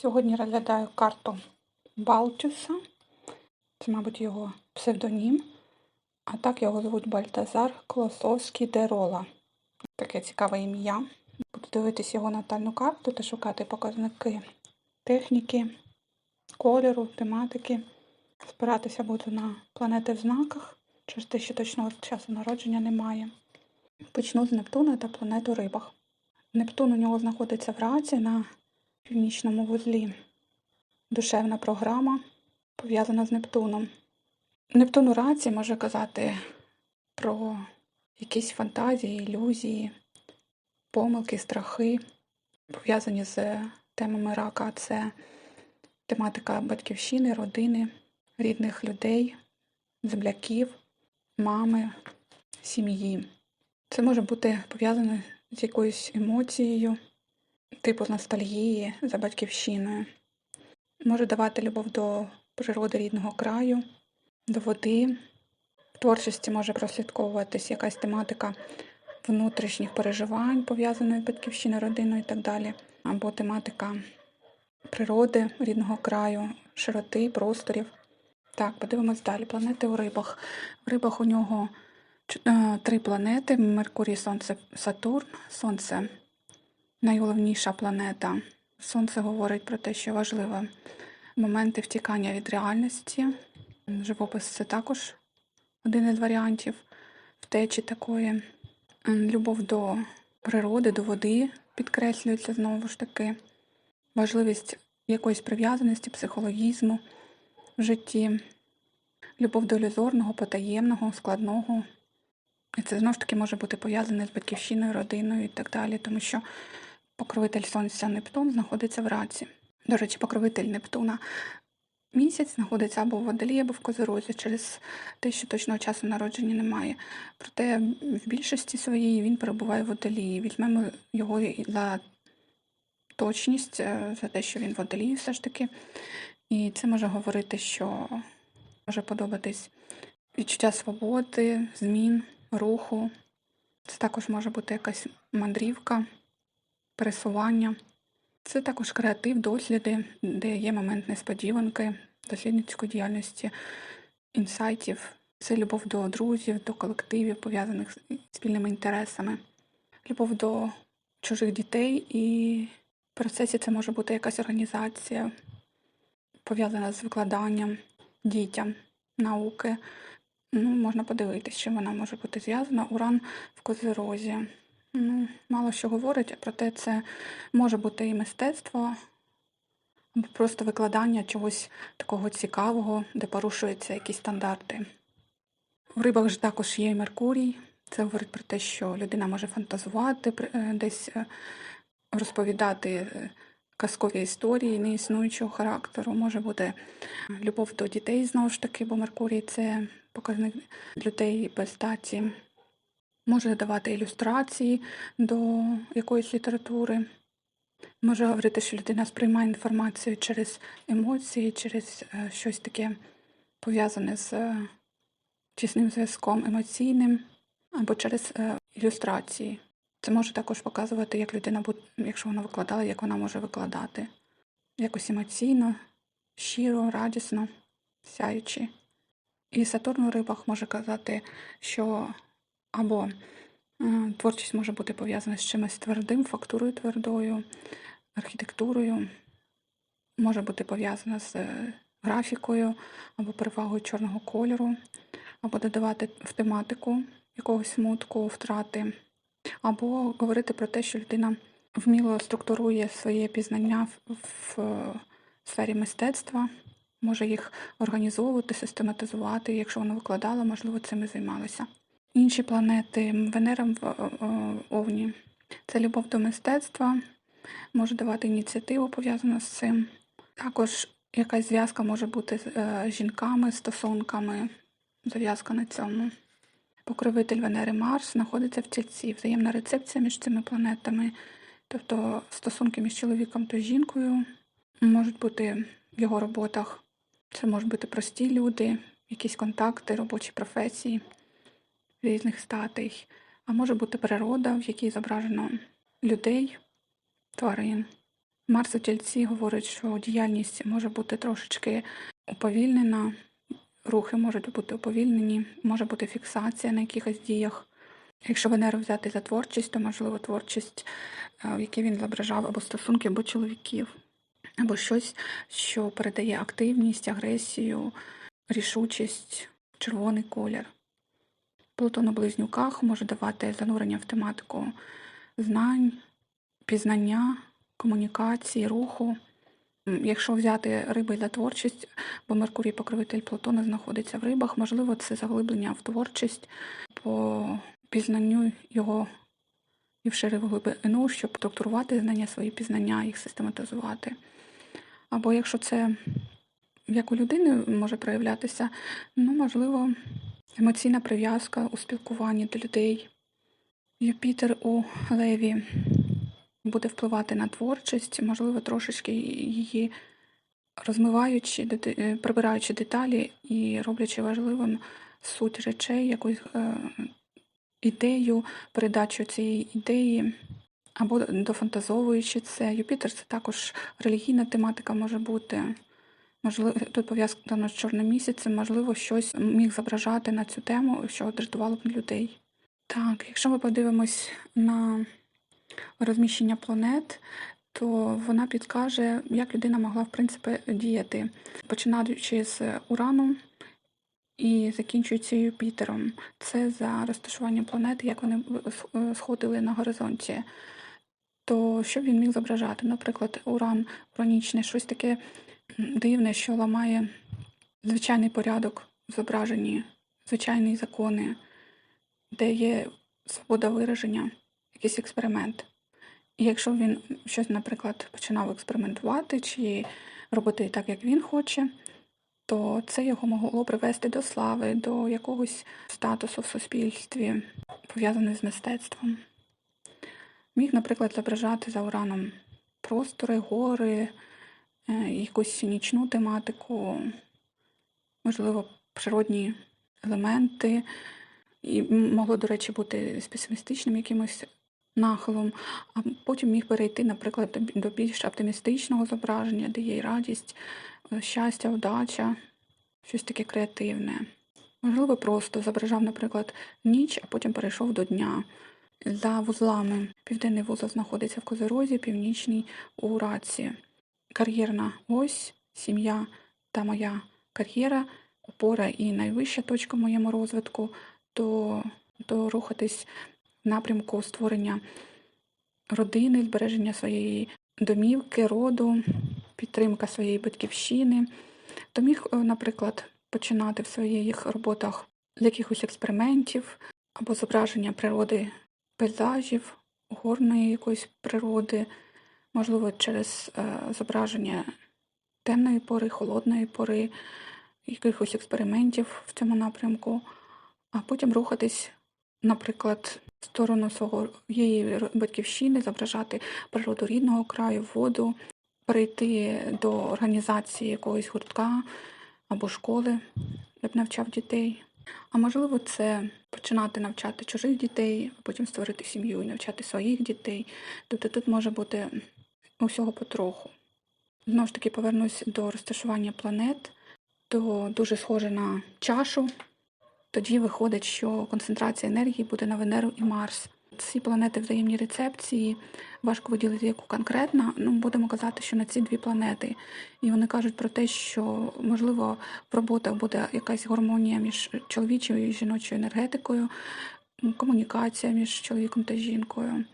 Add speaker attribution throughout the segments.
Speaker 1: Сьогодні розглядаю карту Балтюса. Це, мабуть, його псевдонім. А так його звуть Бальтазар Клосовський Дерола. Таке цікаве ім'я. Буду дивитись його натальну карту та шукати показники техніки, кольору, тематики. Спиратися буду на планети в знаках, через те, що точного часу народження немає. Почну з Нептуна та планету Рибах. Нептун у нього знаходиться в раці на північному вузлі. Душевна програма пов'язана з Нептуном. Нептун у раці може казати про якісь фантазії, ілюзії, помилки, страхи, пов'язані з темами рака. Це тематика батьківщини, родини, рідних людей, земляків, мами, сім'ї. Це може бути пов'язане з якоюсь емоцією, типу ностальгії за батьківщиною. Може давати любов до природи рідного краю, до води. В творчості може прослідковуватись якась тематика внутрішніх переживань, пов'язаної з батьківщиною, родиною і так далі. Або тематика природи рідного краю, широти, просторів. Так, подивимось далі. Планети у рибах. В рибах у нього е, три планети: Меркурій, Сонце, Сатурн. Сонце найголовніша планета. Сонце говорить про те, що важливе моменти втікання від реальності. Живопис це також один із варіантів втечі такої. Любов до природи, до води підкреслюється знову ж таки. Важливість якоїсь прив'язаності, психологізму в житті, любов до ілюзорного, потаємного, складного. І це знову ж таки може бути пов'язане з батьківщиною, родиною і так далі, тому що покровитель Сонця Нептун знаходиться в раці. До речі, покровитель Нептуна місяць знаходиться або в Водолії, або в Козирозі через те, що точного часу народження немає. Проте в більшості своїй він перебуває в Водолії. Візьмемо його за точність, е, за те, що він в Водолії все ж таки. І це може говорити, що може подобатись відчуття свободи, змін, руху. Це також може бути якась мандрівка, пересування. Це також креатив, досліди, де є момент несподіванки, дослідницької діяльності, інсайтів. Це любов до друзів, до колективів, пов'язаних з спільними інтересами, любов до чужих дітей, і в процесі це може бути якась організація, пов'язана з викладанням дітям науки. Ну, можна подивитися, чим вона може бути зв'язана. Уран в Козирозі. Ну, мало що говорить, проте це може бути і мистецтво, або просто викладання чогось такого цікавого, де порушуються якісь стандарти. В рибах ж також є і Меркурій. Це говорить про те, що людина може фантазувати, е, десь е, розповідати е, казкові історії неіснуючого характеру. Може бути любов до дітей знову ж таки, бо Меркурій це показник людей без статі може давати ілюстрації до якоїсь літератури. Може говорити, що людина сприймає інформацію через емоції, через е, щось таке пов'язане з е, тісним зв'язком емоційним, або через е, ілюстрації. Це може також показувати, як людина, якщо вона викладала, як вона може викладати. Якось емоційно, щиро, радісно, сяючи. І Сатурн у рибах може казати, що або е, творчість може бути пов'язана з чимось твердим, фактурою твердою, архітектурою, може бути пов'язана з е, графікою або перевагою чорного кольору, або додавати в тематику якогось смутку, втрати, або говорити про те, що людина вміло структурує своє пізнання в, е, сфері мистецтва, може їх організовувати, систематизувати. Якщо вона викладала, можливо, цим і займалася. Інші планети Венера в Овні це любов до мистецтва, може давати ініціативу пов'язану з цим. Також якась зв'язка може бути з е, жінками, стосунками, зав'язка на цьому. Покровитель Венери Марс знаходиться в тільці, взаємна рецепція між цими планетами, тобто стосунки між чоловіком та жінкою можуть бути в його роботах. Це можуть бути прості люди, якісь контакти, робочі професії різних статей, а може бути природа, в якій зображено людей, тварин. Марс у тільці говорить, що діяльність може бути трошечки уповільнена, рухи можуть бути уповільнені, може бути фіксація на якихось діях. Якщо Венеру взяти за творчість, то можливо творчість, е, в якій він зображав або стосунки, або чоловіків, або щось, що передає активність, агресію, рішучість, червоний колір. Плутон у близнюках може давати занурення в тематику знань, пізнання, комунікації, руху. Якщо взяти риби за творчість, бо Меркурій покровитель Плутона знаходиться в рибах, можливо, це заглиблення в творчість по пізнанню його і в шире глибину, щоб структурувати знання, свої пізнання, їх систематизувати. Або якщо це як у людини може проявлятися, ну, можливо, емоційна прив'язка у спілкуванні до людей. Юпітер у Леві буде впливати на творчість, можливо, трошечки її розмиваючи, е, прибираючи деталі і роблячи важливим суть речей, якусь е, ідею, передачу цієї ідеї, або дофантазовуючи це. Юпітер це також релігійна тематика може бути. Можливо, тут пов'язано з чорним місяцем, можливо, щось міг зображати на цю тему, що дратувало б людей. Так, якщо ми подивимось на розміщення планет, то вона підкаже, як людина могла в принципі діяти, починаючи з Урану і закінчуючи Юпітером. Це за розташуванням планет, як вони сходили на горизонті. То що він міг зображати? Наприклад, Уран хронічний, щось таке дивне, що ламає звичайний порядок в зображенні, звичайні закони, де є свобода вираження, якийсь експеримент. І якщо він щось, наприклад, починав експериментувати чи робити так, як він хоче, то це його могло привести до слави, до якогось статусу в суспільстві, пов'язаного з мистецтвом. Міг, наприклад, зображати за ураном простори, гори, якусь нічну тематику, можливо, природні елементи, і могло, до речі, бути з песимістичним якимось нахилом, а потім міг перейти, наприклад, до більш оптимістичного зображення, де є радість, е, щастя, вдача, щось таке креативне. Можливо, просто зображав, наприклад, ніч, а потім перейшов до дня. За вузлами. Південний вузол знаходиться в Козерозі, північний у Раці. Кар'єрна ось, сім'я та моя кар'єра, опора і найвища точка в моєму розвитку, то, то рухатись в напрямку створення родини, збереження своєї домівки, роду, підтримка своєї батьківщини. То міг, е, наприклад, починати в своїх роботах з якихось експериментів або зображення природи пейзажів, горної якоїсь природи, можливо, через е, зображення темної пори, холодної пори, якихось експериментів в цьому напрямку, а потім рухатись, наприклад, в сторону своєї батьківщини, зображати природу рідного краю, воду, перейти до організації якогось гуртка або школи, де б навчав дітей. А можливо, це починати навчати чужих дітей, а потім створити сім'ю і навчати своїх дітей. Тобто тут може бути усього потроху. Знову ж таки, повернусь до розташування планет, то дуже схоже на чашу. Тоді виходить, що концентрація енергії буде на Венеру і Марс. Ці планети взаємні рецепції, важко виділити яку конкретно. Ну, будемо казати, що на ці дві планети. І вони кажуть про те, що можливо в роботах буде якась гармонія між чоловічою і жіночою енергетикою, комунікація між чоловіком та жінкою,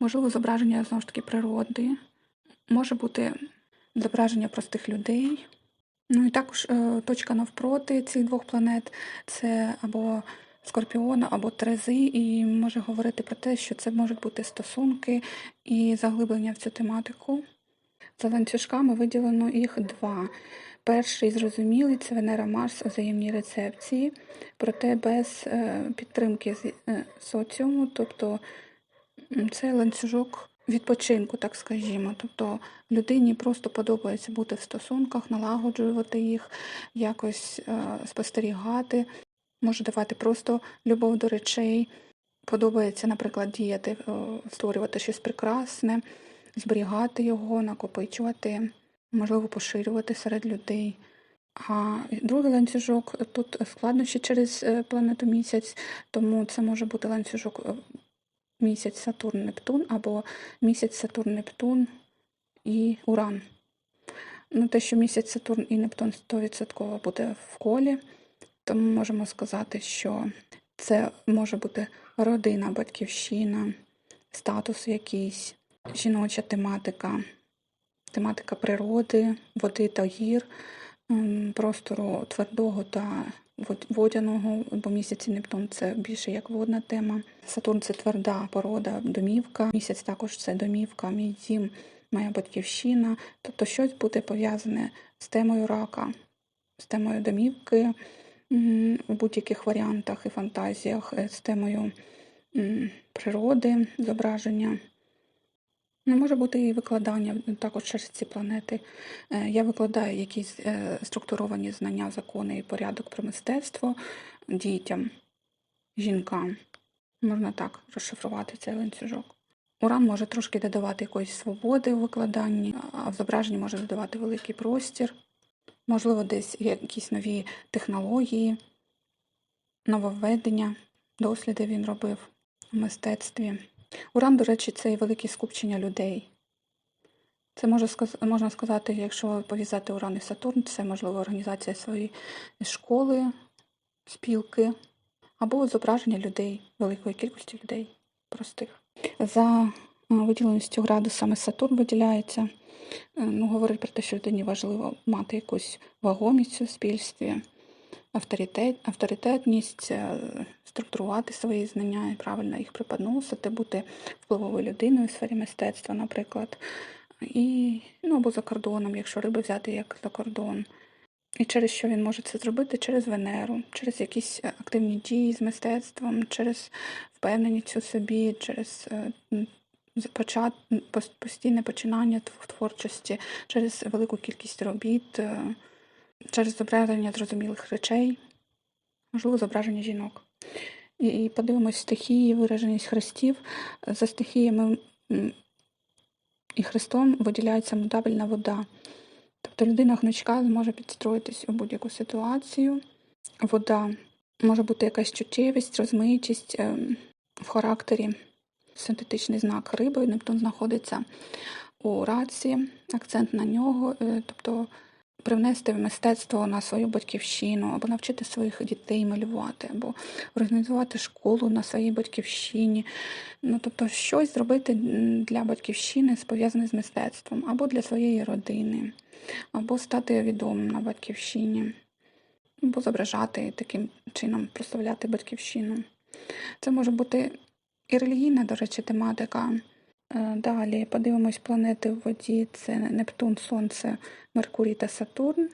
Speaker 1: можливо, зображення знову ж таки природи, може бути зображення простих людей. Ну і також е, точка навпроти цих двох планет це або Скорпіона, або Терези, і може говорити про те, що це можуть бути стосунки і заглиблення в цю тематику. За ланцюжками виділено їх два. Перший зрозумілий це Венера Марс у взаємній рецепції, проте без е, підтримки з- е, соціуму, тобто це ланцюжок відпочинку, так скажімо. Тобто людині просто подобається бути в стосунках, налагоджувати їх, якось е, спостерігати, може давати просто любов до речей. Подобається, наприклад, діяти, е, створювати щось прекрасне, зберігати його, накопичувати, можливо, поширювати серед людей. А другий ланцюжок тут складнощі через е, планету місяць, тому це може бути ланцюжок місяць Сатурн Нептун або місяць Сатурн Нептун і Уран. Ну, те, що місяць Сатурн і Нептун 100% буде в колі, тому можемо сказати, що це може бути родина, батьківщина, статус якийсь, жіноча тематика, тематика природи, води та гір, ем, простору твердого та водяного, бо місяць і Нептун це більше як водна тема. Сатурн це тверда порода, домівка. Місяць також це домівка, мій дім, моя батьківщина. Тобто щось буде пов'язане з темою рака, з темою домівки у будь-яких варіантах і фантазіях, е, з темою природи, зображення. Ну, може бути і викладання також через ці планети. Е, Я викладаю якісь е, структуровані знання, закони і порядок про мистецтво дітям, жінкам. Можна так розшифрувати цей ланцюжок. Уран може трошки додавати якоїсь свободи у викладанні, а в зображенні може додавати великий простір. Можливо, десь якісь нові технології, нововведення, досліди він робив у мистецтві. Уран, до речі, це і велике скупчення людей. Це може можна сказати, якщо пов'язати Уран і Сатурн, це можливо організація своєї школи, спілки або зображення людей, великої кількості людей простих. За е, виділеністю градусами Сатурн виділяється. Е, Ну, говорить про те, що людині важливо мати якусь вагомість у суспільстві, авторитет, авторитетність, е, структурувати свої знання і правильно їх преподносити, бути впливовою людиною у сфері мистецтва, наприклад. І, ну, або за кордоном, якщо риби взяти як за кордон. І через що він може це зробити? Через Венеру, через якісь е, активні дії з мистецтвом, через впевненість у собі, через е, почат, постійне починання в творчості, через велику кількість робіт, через зображення зрозумілих речей, можливо, зображення жінок. І, і подивимось стихії, вираженість хрестів. За стихіями і хрестом виділяється мутабельна вода. Тобто людина гнучка зможе підстроїтись у будь-яку ситуацію. Вода може бути якась чуттєвість, розмитість ем, в характері. Синтетичний знак риби, Нептун знаходиться у раці, акцент на нього, е, тобто привнести в мистецтво на свою батьківщину, або навчити своїх дітей малювати, або організувати школу на своїй батьківщині. Ну, тобто щось зробити для батьківщини, пов'язане з мистецтвом, або для своєї родини, або стати відомим на батьківщині, або зображати таким чином, прославляти батьківщину. Це може бути і релігійна, до речі, тематика. Е, Далі подивимось планети в воді: це Нептун, Сонце, Меркурій та Сатурн.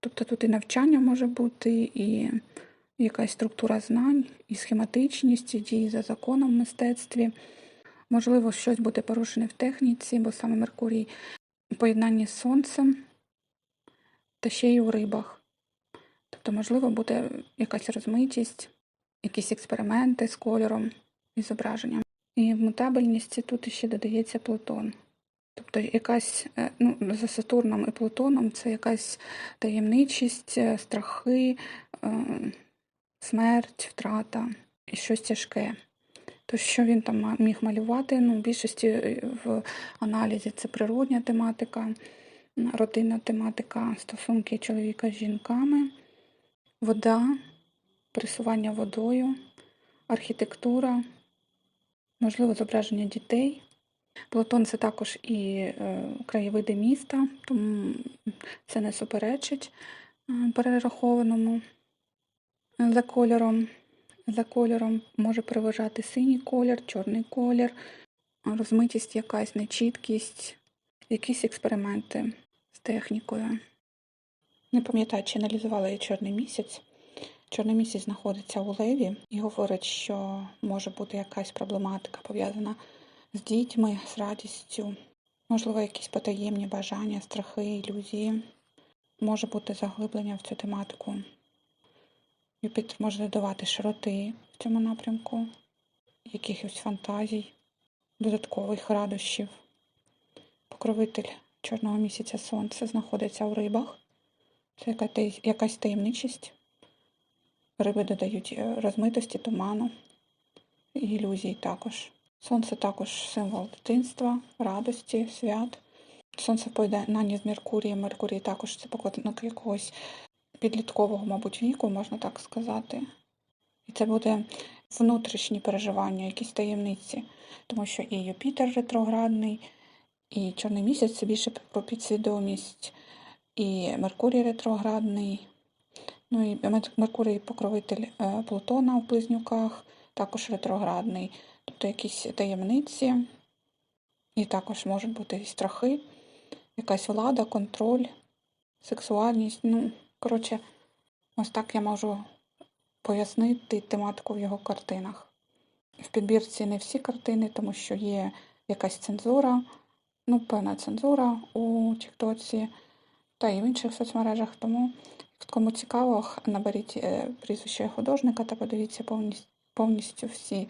Speaker 1: Тобто тут і навчання може бути, і якась структура знань, і схематичність, і дії за законом в мистецтві. Можливо, щось буде порушене в техніці, бо саме Меркурій в поєднанні з Сонцем та ще й у рибах. Тобто, можливо, буде якась розмитість, якісь експерименти з кольором і зображенням. І в мутабельності тут ще додається Плутон. Тобто якась, е, ну, за Сатурном і Плутоном це якась таємничість, е, страхи, е, смерть, втрата і щось тяжке. То, що він там міг малювати, ну, в більшості в аналізі це природня тематика, родинна тематика, стосунки чоловіка з жінками, вода, пересування водою, архітектура, можливо, зображення дітей. Платон це також і е, краєвиди міста, тому це не суперечить е, перерахованому. За кольором, за кольором може переважати синій колір, чорний колір, розмитість якась, нечіткість, якісь експерименти з технікою. Не пам'ятаю, чи аналізувала я чорний місяць. Чорний місяць знаходиться у леві і говорить, що може бути якась проблематика пов'язана з дітьми, з радістю, можливо, якісь потаємні бажання, страхи, ілюзії. Може бути заглиблення в цю тематику. Юпітер може додавати широти в цьому напрямку, якихось фантазій, додаткових радощів. покровитель чорного місяця сонце знаходиться у рибах. Це якась таємничість. Риби додають е, розмитості, туману ілюзій також. Сонце також символ дитинства, радості, свят. Сонце поєднання з Меркурієм. Меркурій також це покладник якогось підліткового, мабуть, віку, можна так сказати. І це буде внутрішні переживання, якісь таємниці, тому що і Юпітер ретроградний, і Чорний місяць це більше про підсвідомість, і Меркурій ретроградний. Ну і Меркурій покровитель е, Плутона в близнюках, також ретроградний. Тобто якісь таємниці, і також можуть бути і страхи, якась влада, контроль, сексуальність. Ну, коротше, ось так я можу пояснити тематику в його картинах. В підбірці не всі картини, тому що є якась цензура, ну, певна цензура у Тіктоці та і в інших соцмережах. Тому, кому цікаво, наберіть е, прізвище художника та подивіться повністю, всі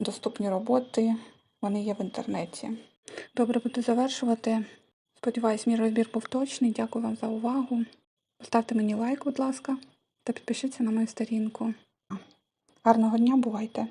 Speaker 1: доступні роботи. Вони є в інтернеті. Добре, буду завершувати. Сподіваюсь, мій розбір був точний. Дякую вам за увагу. Поставте мені лайк, будь ласка, та підпишіться на мою сторінку. Гарного дня, бувайте!